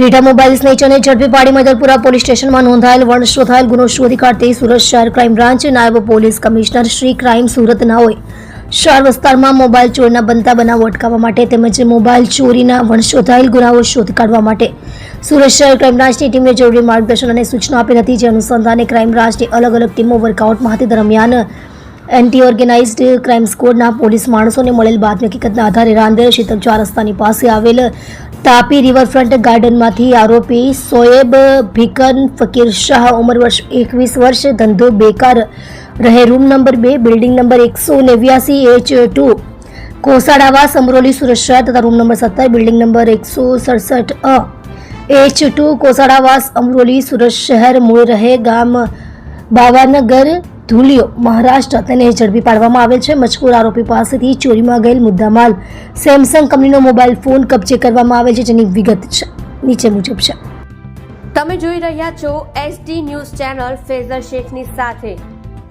Rita mobile સ્નેચરને ઝડપી પાડી મદરપુરા police સ્ટેશનમાં નોંધાયેલ વણ થયેલ ગુનો શોધી કાઢતી સુરત શહેર ક્રાઇમ બ્રાન્ચ નાયબ પોલીસ કમિશનર શ્રી ક્રાઇમ સુરતના હોય શહેર વિસ્તારમાં મોબાઈલ ચોરીના બનતા બનાવો અટકાવવા માટે તેમજ મોબાઈલ ચોરીના વણ થયેલ ગુનાઓ શોધી કાઢવા માટે સુરત શહેર ક્રાઇમ બ્રાન્ચની ટીમને જરૂરી માર્ગદર્શન અને સૂચના આપી હતી, જે અનુસંધાને ક્રાઇમ બ્રાન્ચની અલગ અલગ ટીમો વર્કઆઉટમાં હતી દરમિયાન એન્ટી ઓર્ગેનાઇઝડ ક્રાઇમ સ્કોડના પોલીસ માણસોને મળેલ બાતમી હકીકતના આધારે રાંદેર શીતલ ચાર રસ્તાની પાસે આવેલ તાપી રિવરફ્રન્ટ ગાર્ડનમાંથી આરોપી સોએબ ભીકન ફકીર શાહ ઉંમર વર્ષ એકવીસ વર્ષ, ધંધો બેકાર રહે, રૂમ નંબર બે, બિલ્ડિંગ નંબર એકસો નેવ્યાસી, એચ ટુ. કોસાડાવાસ અમરોલી સુરત શહેર તથા રૂમ નંબર સત્તર બિલ્ડિંગ નંબર એકસો સડસઠ અ. એચ ટુ કોસાડાવાસ અમરોલી સુરત શહેર મૂળ રહે, ગામ બાવાનગર ધુલિયો, મહારાષ્ટ્ર તેને ઝડપી પાડવામાં આવેલ છે. મજકૂર આરોપી પાસેથી ચોરીમાં ગયેલ મુદ્દામાલ સેમસંગ કંપનીનો મોબાઈલ ફોન કબજે કરવામાં આવેલ છે, જેની વિગત છે, નીચે મુજબ છે. તમે જોઈ રહ્યા છો એસડી ન્યૂઝ ચેનલ ફેઝર શેખની સાથે.